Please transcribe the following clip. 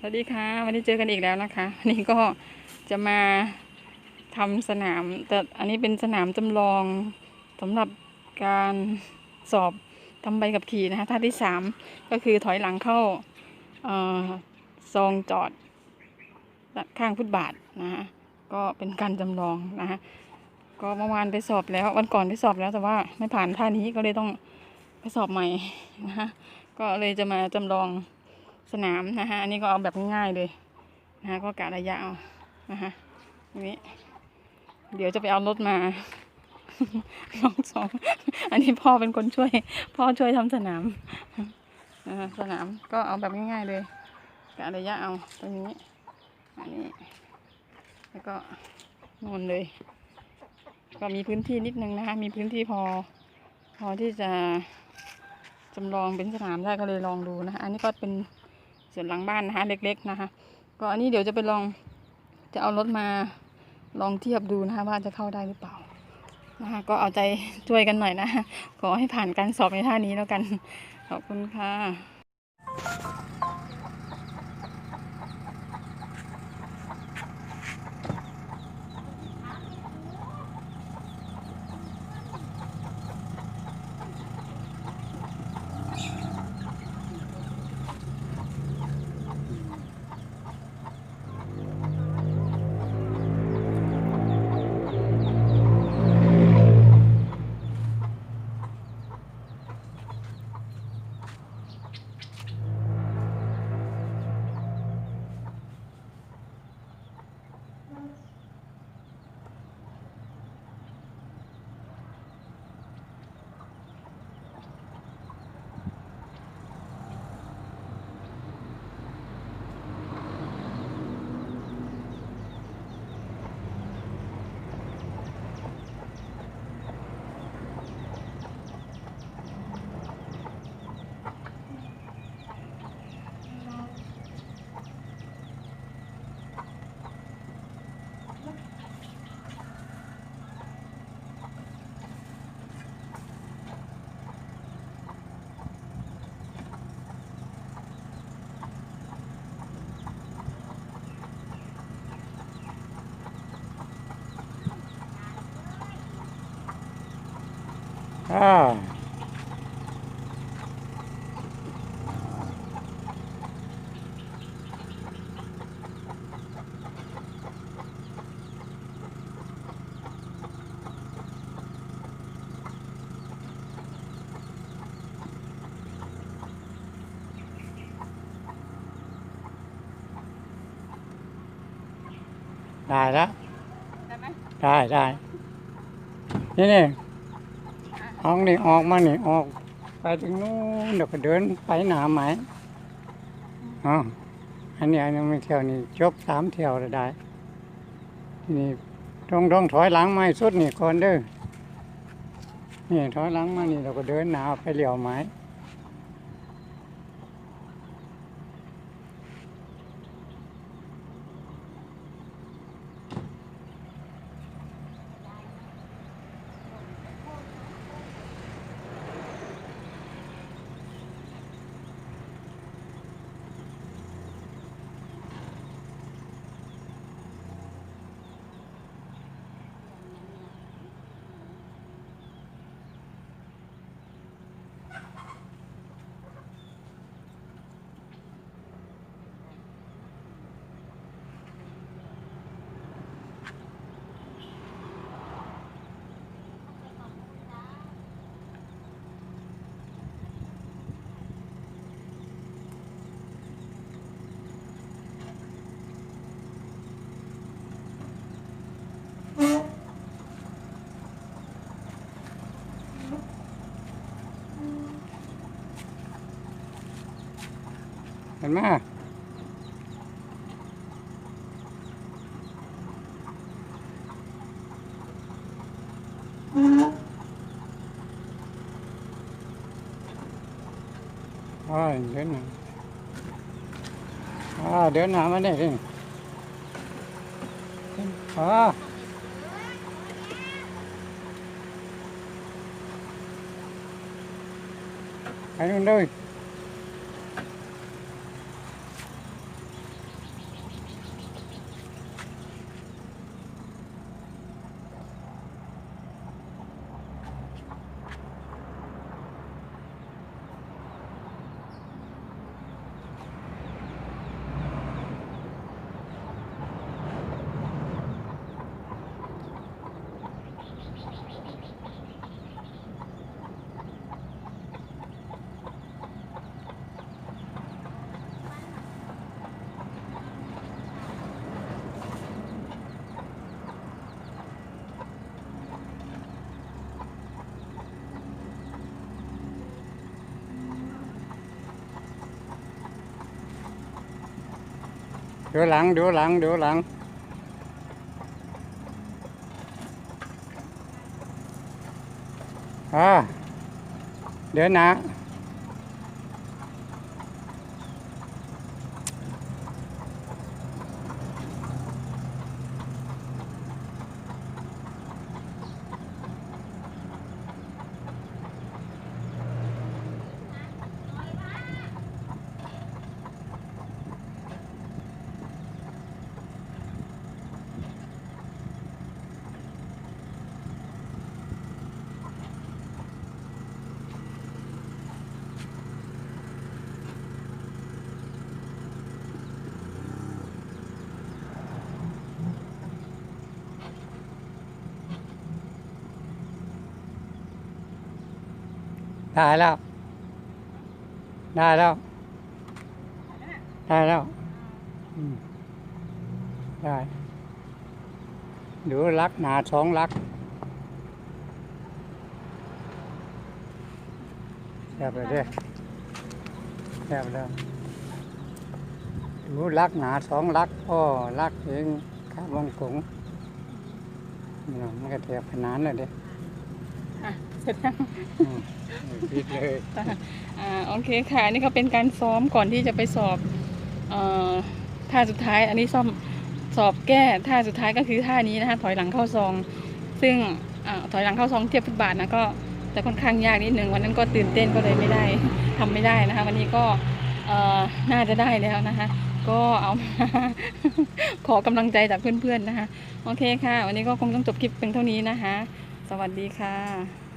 สวัสดีค่ะ วันนี้เจอกันอีกแล้วนะคะวันนี้ก็จะมาทำสนามแต่อันนี้เป็นสนามจำลองสำหรับการสอบทำใบขับขี่นะคะท่าที่สามก็คือถอยหลังเข้าอ่อซองจอดข้างฟุตบาทนะคะก็เป็นการจำลองนะคะก็เมื่อวานไปสอบแล้ววันก่อนไปสอบแล้วแต่ว่าไม่ผ่านท่านี้ก็เลยต้องไปสอบใหม่นะคะก็เลยจะมาจำลอง สนามนะคะอันนี้ก็เอาแบบง่ายๆเลยนะคะก็กะระยะเอานะคะนนี้เดี๋ยวจะไปเอารถมาลองสองอันนี้พ่อเป็นคนช่วย พ่อช่วยทำสนามนะคะสนามก็เอาแบบง่ายๆเลยกะระยะเอาตรงนี้อันนี้แล้วก็นอนเลย ก็มีพื้นที่นิดนึงนะคะ มีพื้นที่พอ พอที่จะจำลองเป็นสนามได้ก็เลยลองดูนะคะอันนี้ก็เป็น วนหลังบ้านนะคะเล็กๆนะคะก็อันนี้เดี๋ยวจะไปลองจะเอารถมาลองเทียบดูนะคะว่าจะเข้าได้หรือเปล่านะคะก็เอาใจช่วยกันหน่อยนะ ขอให้ผ่านการสอบในท่านี้แล้วกัน ขอบคุณค่ะ อ่าได้แล้วได้ไห้องนี่ออกมานี่ออก ไปถึงนู้นเดี๋ยวก็เดินไปหนาไหมอ๋ออันนี้อันนี้ไม่เที่ยวนี่จบสามเที่ยวแล้วได้ทีนี่ต้องต้องถอยหลังไม้สุดนี่ก่อนเด้อนี่ถอยหลังมานี่เราก็เดินหนาไปเหลี่ยวไม้ ห็นไหมอ่าเดินหนาอ่าเดินหนามาเนี่ยดิอ่าไป ดูหลังดูหลังดูหลังอ่าเดินหนะ ได้แล้ว ได้แล้ว ได้แล้วได้ดูลักหนาสองลักแซ่บเลยเด้แซ่บแล้วดูลักหนาสองลักพ่อลักเองข้าวงกงมันก็เทียบขนานเลยเด้ อะเสร็จแล้วอืมปิดเลยอ่าโอเคค่ะอันนี่ก็เป็นการซ้อมก่อนที่จะไปสอบเอ่อท่าสุดท้ายอันนี้ซ่อมสอบแก้ท่าสุดท้ายก็คือท่านี้นะคะถอยหลังเข้าซอง ซึ่งอถอยหลังเข้าซองเทียบฟุตบาทนะก็จะค่อนข้างยากนิดนึงวันนั้นก็ตื่นเต้นก็เลยไม่ได้ทำไม่ได้นะคะ วันนี้ก็น่าจะได้แล้วนะคะ ก็เอาขอกำลังใจจากเพื่อนๆนะคะ โอเคค่ะ วันนี้ก็คงต้องจบคลิปเพียงเท่านี้นะคะ สวัสดีค่ะ